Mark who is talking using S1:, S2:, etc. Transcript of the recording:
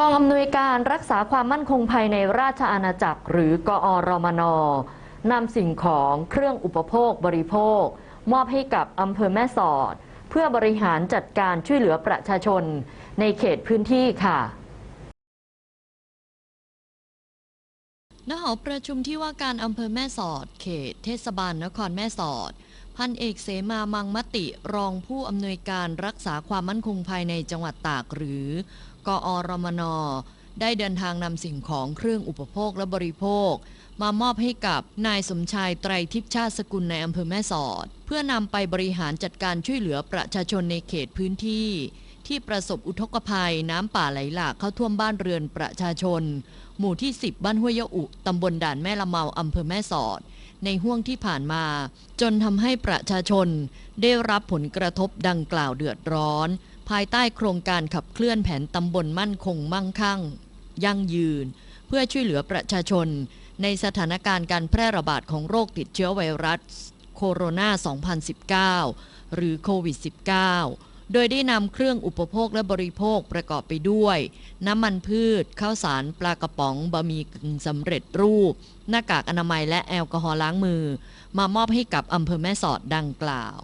S1: กองอำนวยการรักษาความมั่นคงภายในราชอาณาจักร หรือกอรมนนำสิ่งของเครื่องอุปโภคบริโภค มอบให้กับอำเภอแม่สอด เพื่อบริหารจัดการช่วยเหลือประชาชนในเขตพื้นที่ค่ะ
S2: ณหอประชุมที่ว่าการอำเภอแม่สอด เขต เทศบาลนครแม่สอด พันเอกเสมามังมติรองผู้อำนวยการรักษาความมั่นคงภายในจังหวัดตากหรือกอรมนได้เดินทางนำสิ่งของเครื่องอุปโภคและบริโภค มามอบให้กับนายสมชายไตรทิพชาติสกุลในอำเภอแม่สอด เพื่อนำไปบริหารจัดการช่วยเหลือประชาชนในเขตพื้นที่ ที่ประสบอุทกภัยน้ำป่าไหลหลากเข้าท่วมบ้านเรือนประชาชน หมู่ที่ 10 บ้านห้วยยะอุ ตำบลด่านแม่ละเมาอำเภอแม่สอด ในห่วงที่ผ่านมา จนทำให้ประชาชน ได้รับผลกระทบดังกล่าวเดือดร้อน ภายใต้โครงการขับเคลื่อนแผนตำบลมั่นคงมั่งคั่ง ยั่งยืน เพื่อช่วยเหลือประชาชน ในสถานการณ์การแพร่ระบาดของโรคติดเชื้อไวรัสโคโรนา 2019 หรือโควิด -19 โดยได้นำเครื่องอุปโภคและบริโภคประกอบไปด้วย น้ำมันพืช ข้าวสารปลากระป๋องบะหมี่กึ่งสำเร็จรูป หน้ากากอนามัยและแอลกอฮอล์ล้างมือ มามอบให้กับอำเภอแม่สอดดังกล่าว